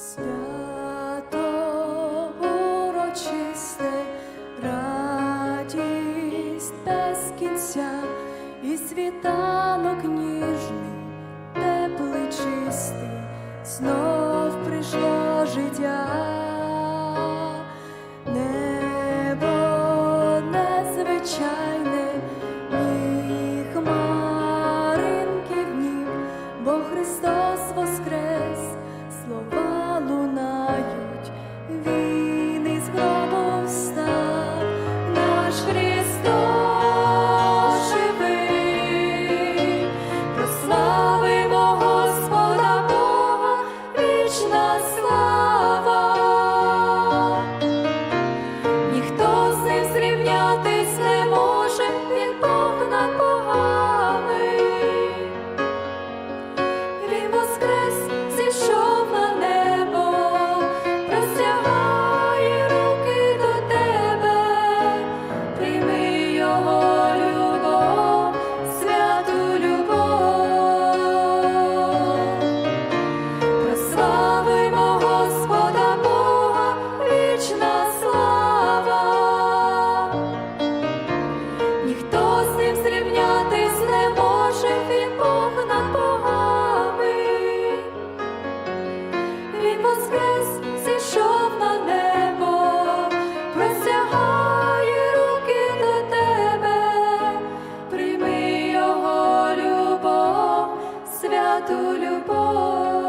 Свято урочисте, радість без кінця і світанок ніжний, теплий, чистий, прийшло життя, небо незвичайне, ні хмаринки бо Христос воскрес. Слова він із гробу встав, наш Христос. святу любов.